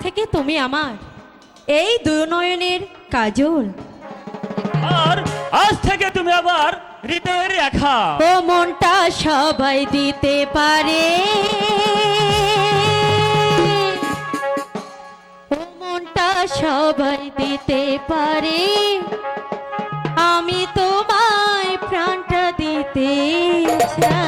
থেকে তুমি আমার। এই দুনয়নের কাজল। আর আজ থেকে তুমি আবার হৃদয়ের রেখা। ও মনটা সবাই দিতে পারে। ও মনটা সবাই দিতে পারে। আমি তোমায় প্রাণটা দিতে চাই।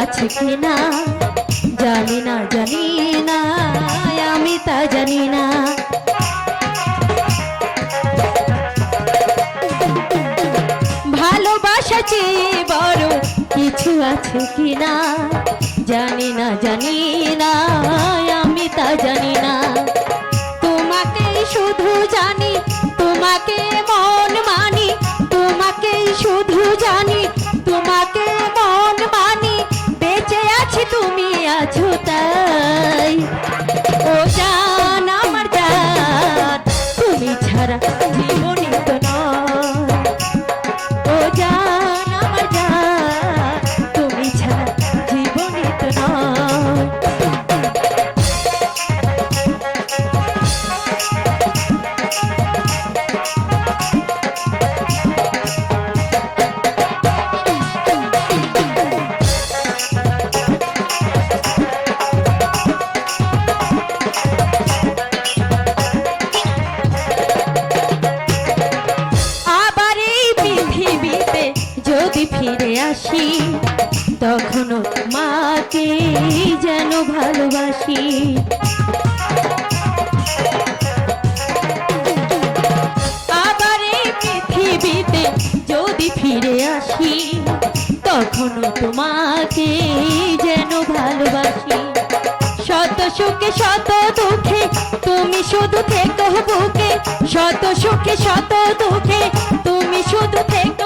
আছে কিনা? জানি না জানি না, আমি তা জানি না। ভালোবাসা বড় কিছু আছে কিনা? জানি না জানি না, আমি তা জানি যদি ফিরে আসি তখনও মাকে যেন ভালোবাসি। আবার এই পৃথিবীতে যদি ফিরে আসি তোমাকে যেন ভালোবাসি। শত সুখে, শত দুঃখে, তুমি শুধু থেকো বুকে। শত সুখে, শত দুঃখে, তুমি শুধু থেকো